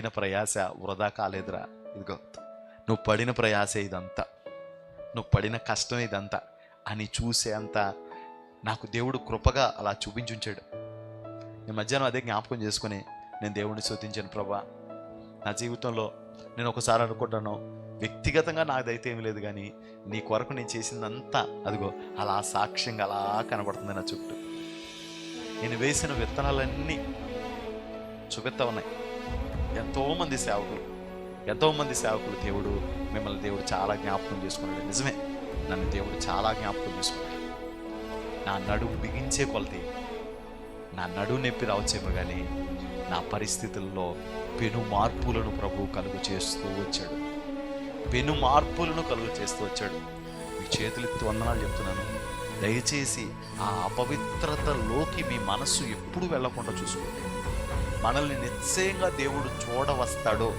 పడిన ప్రయాస వృధా కాలేదురా ఇదిగో నువ్వు పడిన ప్రయాస ఇదంతా నువ్వు పడిన కష్టం ఇదంతా అని చూసేంత నాకు దేవుడు కృపగా అలా చూపించుంచాడు. ఈ మధ్యాహ్నం అదే జ్ఞాపకం చేసుకుని నేను దేవుడిని శోధించాను ప్రభా. నా జీవితంలో నేను ఒకసారి అనుకుంటాను వ్యక్తిగతంగా నాదైతే ఏమి లేదు కానీ నీ కొరకు నేను చేసిందంతా అదిగో అలా సాక్ష్యంగా అలా కనబడుతుంది నా చుట్టూ. నేను వేసిన విత్తనాలన్నీ చూపిస్తా ఉన్నాయి ఎంతోమంది సేవకులు ఎంతోమంది సేవకులు దేవుడు మిమ్మల్ని దేవుడు చాలా జ్ఞాపకం చేసుకున్నాడు. నిజమే నన్ను దేవుడు చాలా జ్ఞాపకం చేసుకున్నాడు. నా నడుము బిగించే కొలతే నా నడువు నొప్పి రావచ్చేమో కానీ నా పరిస్థితుల్లో పెను మార్పులను ప్రభు కలుగు చేస్తూ వచ్చాడు. పెను మార్పులను కలుగు చేస్తూ వచ్చాడు. మీ చేతులెత్తి వందనాలు చెప్తున్నాను. దయచేసి ఆ అపవిత్రతలోకి మీ మనస్సు ఎప్పుడు వెళ్ళకుండా చూసుకోండి. మనల్ని నిశ్చయంగా దేవుడు చూడవస్తాడు.